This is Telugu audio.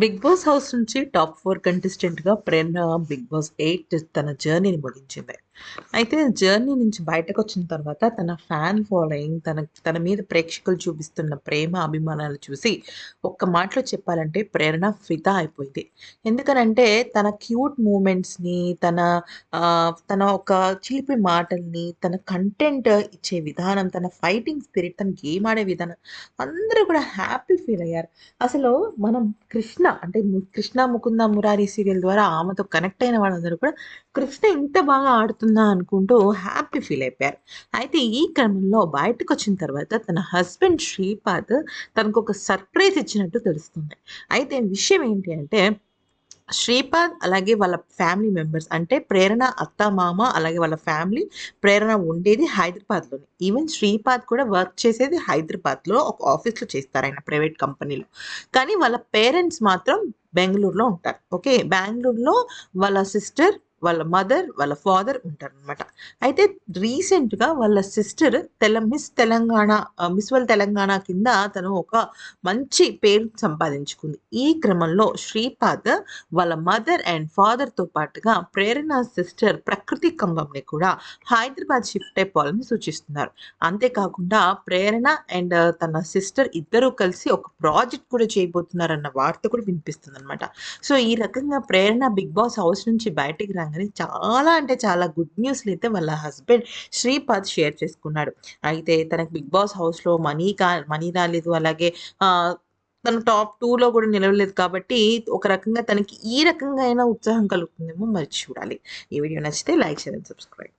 బిగ్ బాస్ హౌస్ నుంచి టాప్ ఫోర్ కంటెస్టెంట్గా ప్రేరణ బిగ్ బాస్ ఎయిట్ తన జర్నీని ముగించింది. అయితే జర్నీ నుంచి బయటకు వచ్చిన తర్వాత తన ఫ్యాన్ ఫాలోయింగ్ తన తన మీద ప్రేక్షకులు చూపిస్తున్న ప్రేమ అభిమానాలు చూసి ఒక్క మాటలో చెప్పాలంటే ప్రేరణ ఫిదా అయిపోయింది. ఎందుకనంటే తన క్యూట్ మూమెంట్స్ని తన ఆ, తన ఒక చిలిపి మాటల్ని తన కంటెంట్ ఇచ్చే విధానం తన ఫైటింగ్ స్పిరిట్ తన గేమ్ ఆడే విధానం అందరూ కూడా హ్యాపీ ఫీల్ అయ్యారు. అసలు మనం కృష్ణ అంటే కృష్ణ ముకుంద మురారి సీరియల్ ద్వారా ఆమెతో కనెక్ట్ అయిన వాళ్ళందరూ కూడా కృష్ణ ఇంత బాగా ఆడుతుంది అనుకుంటూ హ్యాపీ ఫీల్ అయిపోయారు. అయితే ఈ క్రమంలో బయటకు వచ్చిన తర్వాత తన హస్బెండ్ శ్రీపాద్ తనకు ఒక సర్ప్రైజ్ ఇచ్చినట్టు తెలుస్తుంది. అయితే విషయం ఏంటి అంటే శ్రీపాద్ అలాగే వాళ్ళ ఫ్యామిలీ మెంబర్స్ అంటే ప్రేరణ అత్త మామ అలాగే వాళ్ళ ఫ్యామిలీ ప్రేరణ ఉండేది హైదరాబాద్లోనే. ఈవెన్ శ్రీపాద్ కూడా వర్క్ చేసేది హైదరాబాద్లో ఒక ఆఫీస్లో చేస్తారు ఆయన ప్రైవేట్ కంపెనీలో కానీ వాళ్ళ పేరెంట్స్ మాత్రం బెంగళూరులో ఉంటారు. ఓకే బెంగళూరులో వాళ్ళ సిస్టర్ వాళ్ళ మదర్ వాళ్ళ ఫాదర్ ఉంటారు అనమాట అయితే రీసెంట్గా వాళ్ళ సిస్టర్ తెల మిస్ తెలంగాణ మిస్ వల్ తెలంగాణ కింద తను ఒక మంచి పేరు సంపాదించుకుంది. ఈ క్రమంలో శ్రీపాద్ వాళ్ళ మదర్ అండ్ ఫాదర్తో పాటుగా ప్రేరణ సిస్టర్ ప్రకృతి కంగంని కూడా హైదరాబాద్ షిఫ్ట్ అయిపోవాలని సూచిస్తున్నారు. అంతేకాకుండా ప్రేరణ అండ్ తన సిస్టర్ ఇద్దరూ కలిసి ఒక ప్రాజెక్ట్ కూడా చేయబోతున్నారన్న వార్త కూడా వినిపిస్తుంది అనమాట సో ఈ రకంగా ప్రేరణ బిగ్ బాస్ హౌస్ నుంచి బయటికి కానీ చాలా అంటే చాలా గుడ్ న్యూస్లు అయితే వాళ్ళ హస్బెండ్ శ్రీపాద్ షేర్ చేసుకున్నాడు. అయితే తనకు బిగ్ బాస్ హౌస్లో మనీ కా మనీ రాలేదు. అలాగే తను టాప్ టూలో కూడా నిలవలేదు కాబట్టి ఒక రకంగా తనకి ఈ రకంగా అయినా ఉత్సాహం కలుగుతుందేమో మరి చూడాలి. ఈ వీడియో నచ్చితే లైక్ చేయండి సబ్స్క్రైబ్